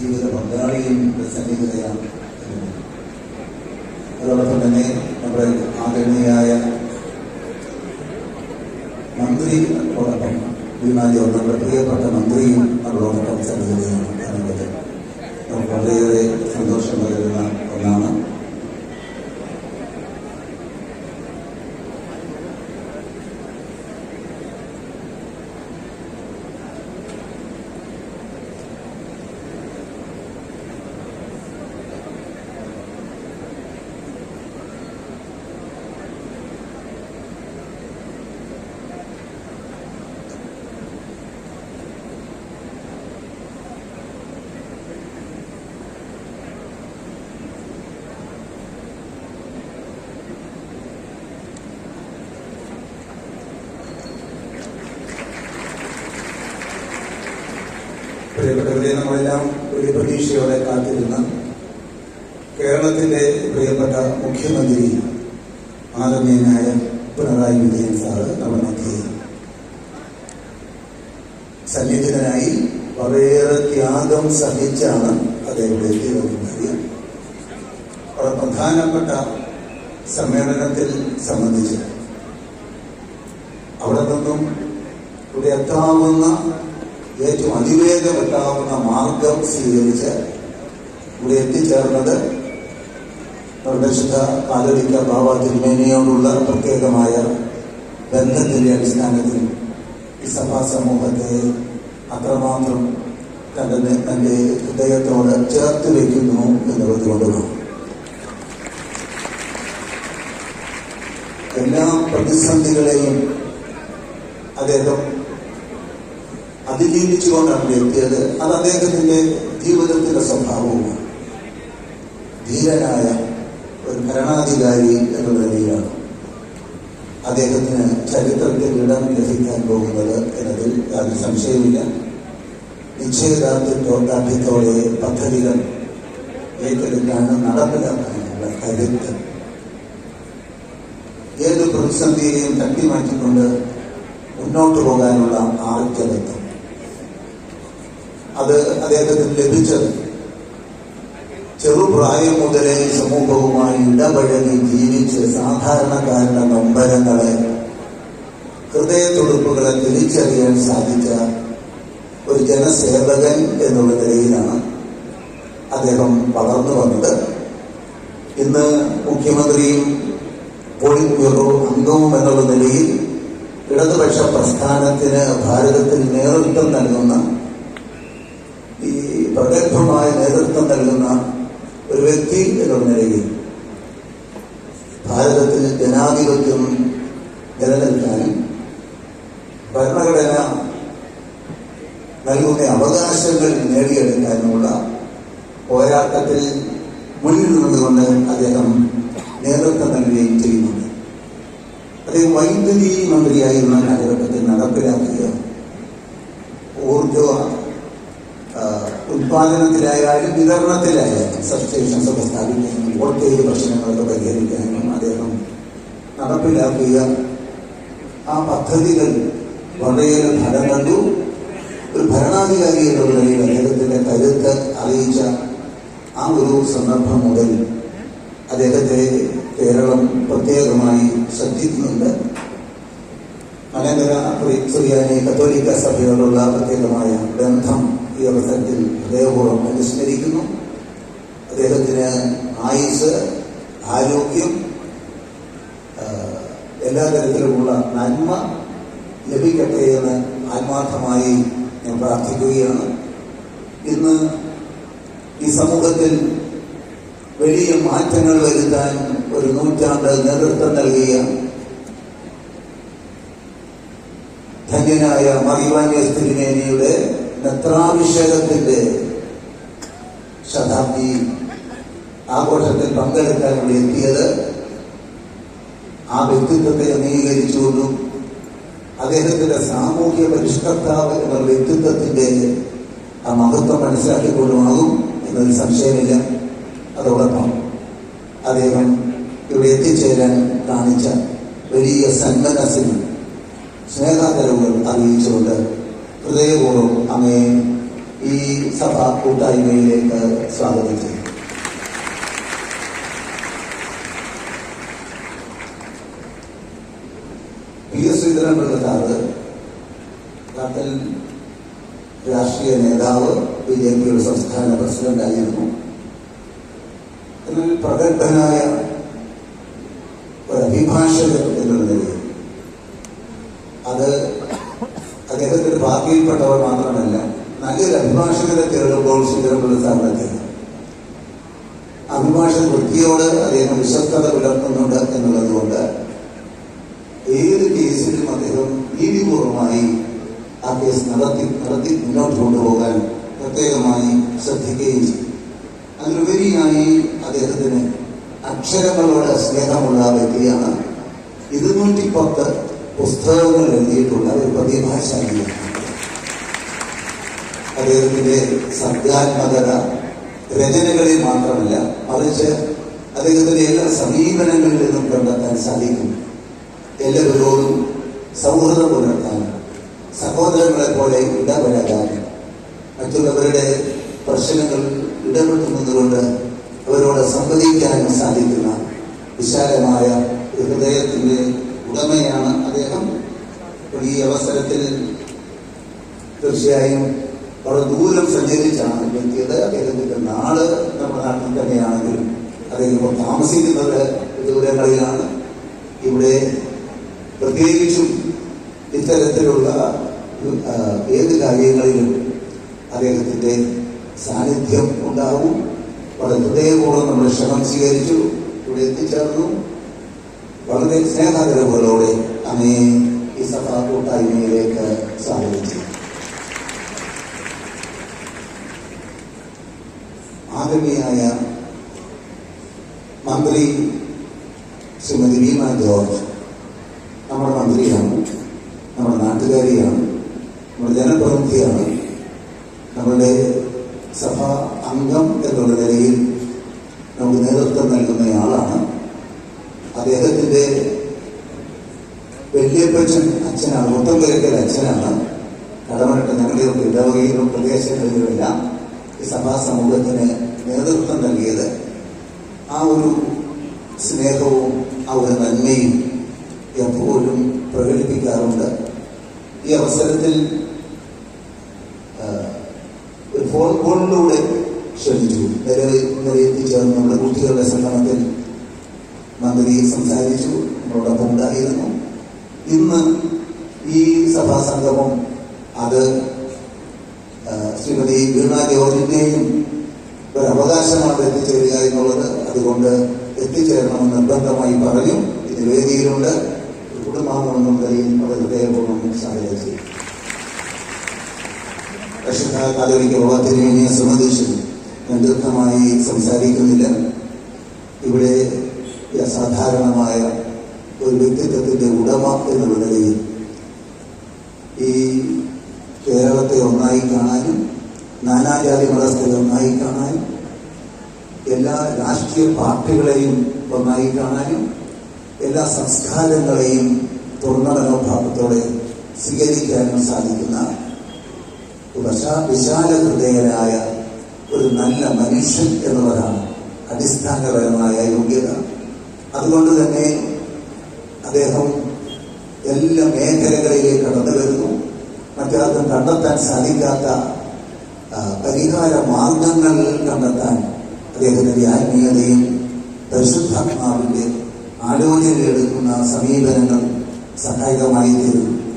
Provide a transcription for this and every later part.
ജീവിത പങ്കാളിയും സന്നിഹിതയാണ് അതോടൊപ്പം തന്നെ നമ്മുടെ ആദരണീയായ മന്ത്രിയോടൊപ്പം വിമാനം നമ്മുടെ പ്രിയപ്പെട്ട മന്ത്രിയും അതോടൊപ്പം സന്നിഹിതയാണ് എന്നുള്ളത്. നമുക്ക് വളരെയേറെ സന്തോഷം പകരുന്ന ഒന്നാണ്. പ്രിയപ്പെട്ടവരെ നമ്മളെല്ലാം ഒരു പ്രതീക്ഷയോടെ കാത്തിരുന്ന കേരളത്തിന്റെ പ്രിയപ്പെട്ട മുഖ്യമന്ത്രി ആദരണീയനായ പിണറായി വിജയൻ സാറ് നമ്മുടെ മധ്യേ സന്നിഹിതനായി വളരെയേറെ ത്യാഗം സഹിച്ചാണ് അദ്ദേഹം എത്തിയതെന്നറിയാം വളരെ പ്രധാനപ്പെട്ട സമ്മേളനത്തിൽ സംബന്ധിച്ച് അവിടെ നിന്നും ഇവിടെ എത്താവുന്ന ഏറ്റവും അതിവേഗം എത്താവുന്ന മാർഗം സ്വീകരിച്ച് ഇവിടെ എത്തിച്ചേർന്നത് പ്രദർശിത കാലടിക്ക ബാബ തിരുമേനിയോടുള്ള പ്രത്യേകമായ ബന്ധത്തിന്റെ അടിസ്ഥാനത്തിൽ ഈ സഭാ സമൂഹത്തെ അത്രമാത്രം തന്റെ തന്റെ ഹൃദയത്തോട് ചേർത്ത് വയ്ക്കുന്നു എന്നുള്ളത് കൊണ്ടുള്ളൂ എല്ലാ പ്രതിസന്ധികളെയും അദ്ദേഹം അതിജീവിച്ചുകൊണ്ടാണ് എത്തിയത് അത് അദ്ദേഹത്തിന്റെ ജീവിതത്തിന്റെ സ്വഭാവവുമാണ്. ധീരനായ ഒരു ഭരണാധികാരി എന്നുള്ള നിലയിലാണ് അദ്ദേഹത്തിന് ചരിത്രത്തിൽ ഇടം ലഭിക്കാൻ പോകുന്നത് എന്നതിൽ യാതൊരു സംശയമില്ല നിശ്ചയദാർഢ്യത്തോടെ പദ്ധതികൾ ഏറ്റെടുക്കാനും നടപ്പിലാക്കാനുള്ള കരുത്ത് ഏത് പ്രതിസന്ധിയെയും തട്ടിമാറ്റിക്കൊണ്ട് മുന്നോട്ട് പോകാനുള്ള ആർജവത്വം അത് അദ്ദേഹത്തിന് ലഭിച്ചത്. ചെറുപ്രായം മുതലേ സമൂഹവുമായി ഇടപഴകി ജീവിച്ച് സാധാരണക്കാരുടെ നൊമ്പരങ്ങളെ ഹൃദയത്തുടുപ്പുകളെ തിരിച്ചറിയാൻ സാധിച്ച ഒരു ജനസേവകൻ എന്നുള്ള നിലയിലാണ് അദ്ദേഹം വളർന്നു വന്നത്. ഇന്ന് മുഖ്യമന്ത്രിയും പോളിംഗ് ബ്യൂറോ അംഗവും എന്നുള്ള നിലയിൽ ഇടതുപക്ഷ പ്രസ്ഥാനത്തിന് ഭാരതത്തിൽ നേതൃത്വം നൽകുന്ന പ്രഗത്ഭമായ നേതൃത്വം നൽകുന്ന ഒരു വ്യക്തി എന്നുള്ള നിലയിൽ ഭാരതത്തിൽ ജനാധിപത്യം നിലനിൽക്കാനും ഭരണഘടന നൽകുന്ന അവകാശങ്ങൾ നേടിയെടുക്കാനുമുള്ള പോരാട്ടത്തിൽ മുന്നിൽ നിന്നുകൊണ്ട് അദ്ദേഹം നേതൃത്വം നൽകുകയും ചെയ്യുന്നുണ്ട്. അദ്ദേഹം വൈദ്യുതി മന്ത്രിയായിരുന്ന കാലഘട്ടത്തിൽ നടപ്പിലാക്കിയ ഉത്പാദനത്തിലായാലും വിതരണത്തിലായാലും സബ്സ്റ്റേഷൻസ് ഒക്കെ സ്ഥാപിക്കാനും വോൾട്ടേജ് പ്രശ്നങ്ങളൊക്കെ പരിഹരിക്കാനും അദ്ദേഹം നടപ്പിലാക്കിയ ആ പദ്ധതികൾ വളരെയേറെ ഫലം കണ്ടു. ഒരു ഭരണാധികാരി എന്നുള്ള നിലയിൽ അദ്ദേഹത്തിന്റെ കരുത്ത് അറിയിച്ച ആ ഒരു സന്ദർഭം മുതൽ അദ്ദേഹത്തെ കേരളം പ്രത്യേകമായി ശ്രദ്ധിക്കുന്നുണ്ട്. മലങ്കര ശ്രീയാനി കത്തോലിക്ക സഭയോടുള്ള പ്രത്യേകമായ ബന്ധം ഈ അവസരത്തിൽ ഹൃദയപൂർവം അനുസ്മരിക്കുന്നു അദ്ദേഹത്തിന് ആയുസ് ആരോഗ്യം എല്ലാ തരത്തിലുമുള്ള നന്മ ലഭിക്കട്ടെ എന്ന് ആത്മാർത്ഥമായി ഞാൻ പ്രാർത്ഥിക്കുകയാണ്. ഇന്ന് ഈ സമൂഹത്തിൽ വലിയ മാറ്റങ്ങൾ വരുത്താൻ ഒരു നൂറ്റാണ്ട് നേതൃത്വം നൽകിയ ധന്യനായ മറിവാനിയ തിരുമേനിയുടെ നത്രാഭിഷേകത്തിന്റെ ശതാബ്ദി ആഘോഷത്തിൽ പങ്കെടുക്കാൻ ഇവിടെ എത്തിയത് ആ വ്യക്തിത്വത്തെ അംഗീകരിച്ചുകൊണ്ടും അദ്ദേഹത്തിന്റെ സാമൂഹ്യ പരിഷ്കർത്താവ് എന്ന വ്യക്തിത്വത്തിന്റെ ആ മഹത്വം മനസ്സിലാക്കിക്കൊണ്ടുമാകും എന്നൊരു സംശയമില്ല. അതോടൊപ്പം അദ്ദേഹം ഇവിടെ എത്തിച്ചേരാൻ കാണിച്ച വലിയ സന്മനസ്സിന് സ്നേഹാതരവുകൾ അറിയിച്ചുകൊണ്ട് ഹൃദയപൂർവം അങ്ങയെ ഈ സഭാ കൂട്ടായ്മയിലേക്ക് സ്വാഗതം ചെയ്യും പി എസ് ശ്രീധരൻപിള്ള സാറ് നാട്ടിൽ രാഷ്ട്രീയ നേതാവ് ബി ജെ പിയുടെ സംസ്ഥാന പ്രസിഡന്റായിരുന്നു. പ്രഗത്ഭനായ ഒരു അഭിഭാഷകൻ എന്നുള്ള നിലയിൽ അത് അദ്ദേഹത്തിന്റെ മാത്രമല്ല നല്ലൊരു അഭിഭാഷകരെ തേടുമ്പോൾ ശ്രീധരൻപിള്ള സാറിനെ തേടും അഭിഭാഷക വൃത്തിയോട് അദ്ദേഹം വിശ്വസ്തത പുലർത്തുന്നുണ്ട് എന്നുള്ളതുകൊണ്ട് ഏത് കേസിലും അദ്ദേഹം നീതിപൂർവമായി ആ കേസ് നടത്തി നടത്തി മുന്നോട്ട് കൊണ്ടുപോകാൻ പ്രത്യേകമായി ശ്രദ്ധിക്കുകയും ചെയ്യും അതിലുപരിയായി അദ്ദേഹത്തിന് അക്ഷരങ്ങളോട് സ്നേഹമുള്ള വ്യക്തിയാണ്. ഇരുന്നൂറ്റി പത്ത് പുസ്തകങ്ങൾ എഴുതിയിട്ടുള്ള ഒരു പ്രതിഭാശാലിയാണ് അദ്ദേഹത്തിന്റെ സർഗാത്മകത രചനകളിൽ മാത്രമല്ല മറിച്ച് അദ്ദേഹത്തിന്റെ എല്ലാ സമീപനങ്ങളിൽ നിന്നും കണ്ടെത്താൻ സാധിക്കും. എല്ലാവരോടും സൗഹൃദം പുലർത്താനും സഹോദരങ്ങളെ പോലെ ഇടപഴകാനും മറ്റുള്ളവരുടെ പ്രശ്നങ്ങൾ ഇടപെടുന്നതുകൊണ്ട് അവരോട് സംവദിക്കാനും സാധിക്കുന്ന വിശാലമായ ഹൃദയത്തിന്റെ ഉടമയാണ് അദ്ദേഹം. ഈ അവസരത്തിൽ തീർച്ചയായും വളരെ ദൂരം സഞ്ചരിച്ചാണ് എത്തിയത്. അദ്ദേഹത്തിന്റെ നാട് നമ്മുടെ നാട്ടിൽ തന്നെയാണെങ്കിലും അദ്ദേഹം ഇപ്പോൾ താമസിക്കുന്നത് ദൂരങ്ങളിലാണ്. ഇവിടെ പ്രത്യേകിച്ചും ഇത്തരത്തിലുള്ള ഏത് കാര്യങ്ങളിലും അദ്ദേഹത്തിന്റെ സാന്നിധ്യം ഉണ്ടാവും. വളരെ ഹൃദയപൂർവം നമ്മൾ ക്ഷണം സ്വീകരിച്ചു ഇവിടെ എത്തിച്ചേർന്നു. വളരെ സ്നേഹാഗ്രഹങ്ങളോടെ അമ്മയെ ഈ സഭാ കൂട്ടായ്മയിലേക്ക് സ്വാഗതം ചെയ്തു ആദരണീയായ മന്ത്രി ശ്രീമതി വീണ ജോർജ് നമ്മുടെ മന്ത്രിയാണ് നമ്മുടെ നാട്ടുകാരിയാണ് നമ്മുടെ ജനപ്രതിനിധിയാണ്. നമ്മുടെ സഭ അംഗം എന്നുള്ള നിലയിൽ നമുക്ക് നേതൃത്വം നൽകുന്നയാളാണ് അദ്ദേഹത്തിന്റെ വല്യപ്പച്ചൻ അച്ഛനാണ് മുത്തമ്പലക്കൽ അച്ഛനാണ്. കടമനട്ട് ഞങ്ങളുടെ ഇടവകയിലും പ്രദേശങ്ങളിലുമെല്ലാം സഭാ സമൂഹത്തിന് നേതൃത്വം നൽകിയത് ആ ഒരു സ്നേഹവും ആ ഒരു നന്മയും എപ്പോഴും പ്രകടിപ്പിക്കാറുണ്ട്. ഈ അവസരത്തിൽ ഒരു ഫോൺ കോളിലൂടെ ക്ഷണിച്ചു നിലവിൽ ഇന്നലെ എത്തിച്ചേർന്ന് നമ്മുടെ കുട്ടികളുടെ സംഗമത്തിൽ മന്ത്രി സംസാരിച്ചു നമ്മളോടൊപ്പം ഉണ്ടായിരുന്നു. ഇന്ന് ഈ സഭാ സംഗമം അത് ശ്രീമതി വീണ ജോർജിന്റെയും ഒരു അവകാശമാണ് എത്തിച്ചേരുക എന്നുള്ളത് അതുകൊണ്ട് എത്തിച്ചേരണമെന്ന് നിർബന്ധമായി പറഞ്ഞു. ഇത് വേദിയിലുണ്ട്. കുടുംബാംഗമെന്നും കുടുംബാംഗമെന്ന അവർ ഹൃദയപൂർവം ചെയ്യും. പരിശുദ്ധ കാതോലിക്ക ഭവത്തിനെ സംബന്ധിച്ച് ഞാൻ ദീർഘമായി സംസാരിക്കുന്നില്ല. ഇവിടെ അസാധാരണമായ ഒരു വ്യക്തിത്വത്തിന്റെ ഉടമ എന്നുള്ള നിലയിൽ ഈ കേരളത്തെ ഒന്നായി കാണാനും നാനാജാതി മതസ്ഥരെ ഒന്നായി കാണാനും എല്ലാ രാഷ്ട്രീയ പാർട്ടികളെയും ഒന്നായി കാണാനും എല്ലാ സംസ്കാരങ്ങളെയും തുറന്ന മനോഭാവത്തോടെ സ്വീകരിക്കാനും സാധിക്കുന്ന വശ- വിശാല ഹൃദയനായ ഒരു നല്ല മനുഷ്യൻ എന്നുള്ളതാണ് അടിസ്ഥാനപരമായ യോഗ്യത. അതുകൊണ്ട് തന്നെ അദ്ദേഹം എല്ലാ മേഖലകളിലേക്ക് കടന്നു വരുന്നു മറ്റാർക്കും കണ്ടെത്താൻ സാധിക്കാത്ത പരിഹാര മാർഗങ്ങൾ കണ്ടെത്താൻ അദ്ദേഹത്തിന്റെ ആത്മീയതയും പരിശുദ്ധാത്മാവിന്റെ ആലോചനയെടുക്കുന്ന സമീപനങ്ങൾ സഹായകമായി തീരും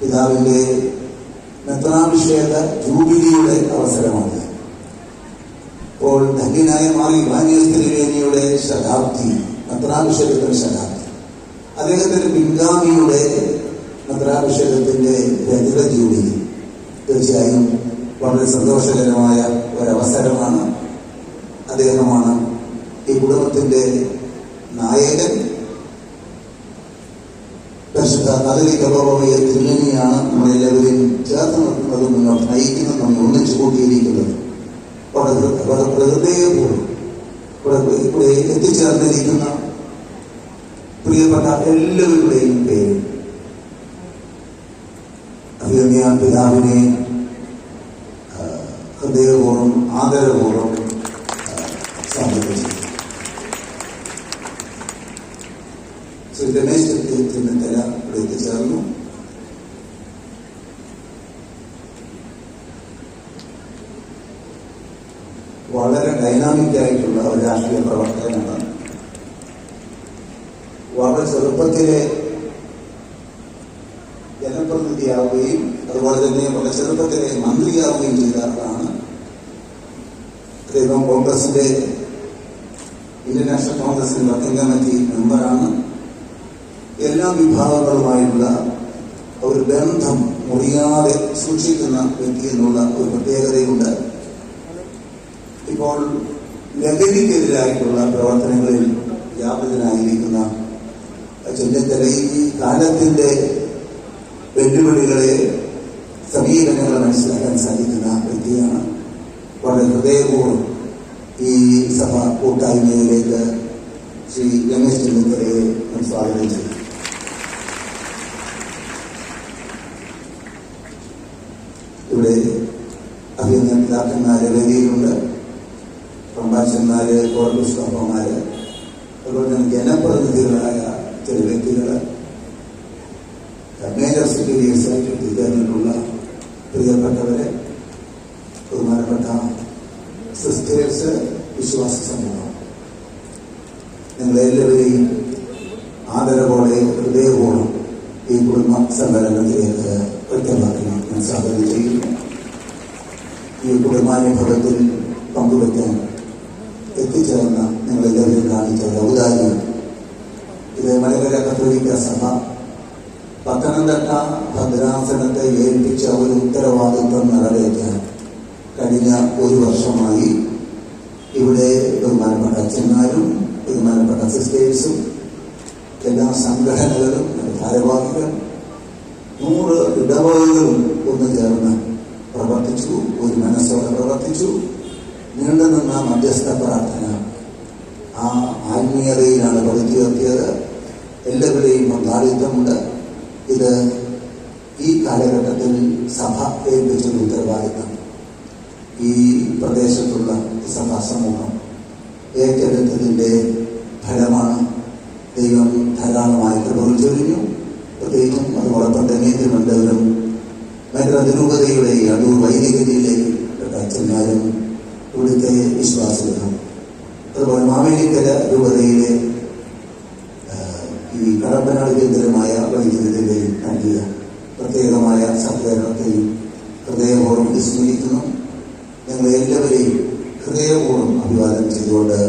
പിതാവിന്റെ മെത്രാഭിഷേക ജൂബിലിയുടെ അവസരമാണ്. ഇപ്പോൾ ധന്യനായ മാറി ഇവാനിയസ് തിരുവേനിയുടെ ശതാബ്ദി മെത്രാഭിഷേകത്തിന്റെ ശതാബ്ദി. അദ്ദേഹത്തിന്റെ പിൻഗാമിയുടെ മെത്രാഭിഷേകത്തിന്റെ രജത ജൂബിലി. തീർച്ചയായും വളരെ സന്തോഷകരമായ ഒരവസരമാണ് അദ്ദേഹമാണ് ഈ കുടുംബത്തിന്റെ നായകൻ. പരിശുദ്ധ കഥലിക്ക നമ്മളെല്ലാവരെയും ചേർത്ത് നിർത്തുന്നത് മുന്നോട്ട് നയിക്കുന്നത് നമ്മെ ഒന്നിച്ചു കൂട്ടിയിരിക്കുന്നത്. വളരെ വളരെ ഹൃദയപൂർവം ഇവിടെ എത്തിച്ചേർന്നിരിക്കുന്ന പ്രിയപ്പെട്ട എല്ലാവരുടെയും പേര്. അഭിഗമ്യ പിതാവിനെ ആ, ഹൃദയപൂർവം ആദരപൂർവം സ്വാഗതം ചെയ്തു ശ്രീ രമേശ് ചെന്നിത്തല ഇവിടെ എത്തിച്ചേർന്നു വളരെ ഡൈനാമിക് ആയിട്ടുള്ള ഒരു രാഷ്ട്രീയ പ്രവർത്തകനാണ് വളരെ ചെറുപ്പത്തിലെ ജനപ്രതിനിധിയാവുകയും അതുപോലെ തന്നെ വളരെ ചെറുപ്പത്തിലെ മന്ത്രിയാവുകയും ചെയ്ത ആളാണ് അദ്ദേഹം കോൺഗ്രസിന്റെ ഇന്ത്യൻ നാഷണൽ കോൺഗ്രസിന്റെ വർക്കിംഗ് കമ്മിറ്റി മെമ്പറാണ്. എല്ലാ വിഭാഗങ്ങളുമായുള്ള ഒരു ബന്ധം മുറിയാതെ സൂക്ഷിക്കുന്ന വ്യക്തി എന്നുള്ള ഒരു പ്രത്യേകതയുണ്ട്. ഇപ്പോൾ ലഹരിക്കെതിരായിട്ടുള്ള പ്രവർത്തനങ്ങളിൽ വ്യാപകനായിരിക്കുന്ന ചെന്നിത്തല ഈ കാലത്തിന്റെ വെല്ലുവിളികളെ സമീപനങ്ങളെ മനസ്സിലാക്കാൻ സാധിക്കുന്ന വ്യക്തിയാണ്. വളരെ ഹൃദയപൂർവം ഈ സഭ കൂട്ടായ്മയിലേക്ക് ശ്രീ രമേശ് ചെന്നിത്തലയെ ഞാൻ സ്വാഗതം ചെയ്തു ഇവിടെ അഭിനന്ദ പിതാക്കന്മാര് വേദിയിലുണ്ട്. കോൺഗ്രസ് അപ്പന്മാര് അതുപോലെ തന്നെ ജനപ്രതിനിധികളായ ചില വ്യക്തികൾ. മേജർ സെക്രട്ടറീസ് ആയിട്ട് എത്തിച്ചേർന്നിട്ടുള്ള പ്രിയപ്പെട്ടവരെ ബഹുമാനപ്പെട്ട സിസ്റ്റേഴ്സ് വിശ്വാസ സമൂഹം. നിങ്ങളെല്ലാവരെയും ആദരവോടെ ഹൃദയപൂർവം ഈ കുടുംബ സമ്മേളനത്തിലേക്ക് വ്യക്തമാക്കണം ഞാൻ സ്വാഗതം ചെയ്യുന്നു ഈ കുടുംബാനുഭവത്തിൽ പങ്കുവയ്ക്കാൻ എത്തിച്ചേർന്ന നിങ്ങളെല്ലാവരും കാണിച്ച ഔദാര്യം ഇത് മലകര കത്തോലിക്ക സഭ പത്തനംതിട്ട ഭദ്രാസനത്തെ ഏൽപ്പിച്ച ഒരു ഉത്തരവാദിത്വം നിറവേറ്റാൻ കഴിഞ്ഞ ഒരു വർഷമായി ഇവിടെ ബഹുമാനപ്പെട്ട അച്ഛന്മാരും ബഹുമാനപ്പെട്ട സിസ്റ്റേഴ്സും എല്ലാ സംഘടനകളും ഭാരവാഹികൾ നൂറ് ഇടവകകളും ഒന്ന് ചേർന്ന് പ്രവർത്തിച്ചു ഒരു മനസ്സോടെ പ്രവർത്തിച്ചു. നീണ്ടുനിന്ന മധ്യസ്ഥ പ്രാർത്ഥന ആ ആത്മീയതയിലാണ് പടുത്തുയർത്തിയത് എല്ലാവരുടെയും പങ്കാളിത്തമുണ്ട് ഇത് ഈ കാലഘട്ടത്തിൽ സഭ ഏൽപ്പിച്ചൊരു ഉത്തരവാദിത്തം. ഈ പ്രദേശത്തുള്ള സഭാ സമൂഹം ഏറ്റെടുത്തതിന്റെ ഫലമാണ് ദൈവം ധാരാളമായി കൃപകൾ ചൊരിഞ്ഞു. പ്രത്യേകിച്ചും അതോടൊപ്പം തന്നെ തിരുവനന്തപുരം ഭയങ്കര അതിരൂപതയുടെ അടൂർ വൈദികതയിലേക്ക് അച്ഛന്മാരും ഇവിടുത്തെ വിശ്വാസികളും അതുപോലെ മാവേലിക്കര രൂപതയിലെ കടമ്പനാട് കേന്ദ്രമായ വൈദ്യുതിയുടെയും നൽകിയ പ്രത്യേകമായ സഹകരണത്തെയും ഹൃദയപൂർവം വിസ്മരിക്കുന്നു ഞങ്ങളെ എല്ലാവരെയും ഹൃദയപൂർവം അഭിവാദനം ചെയ്തുകൊണ്ട്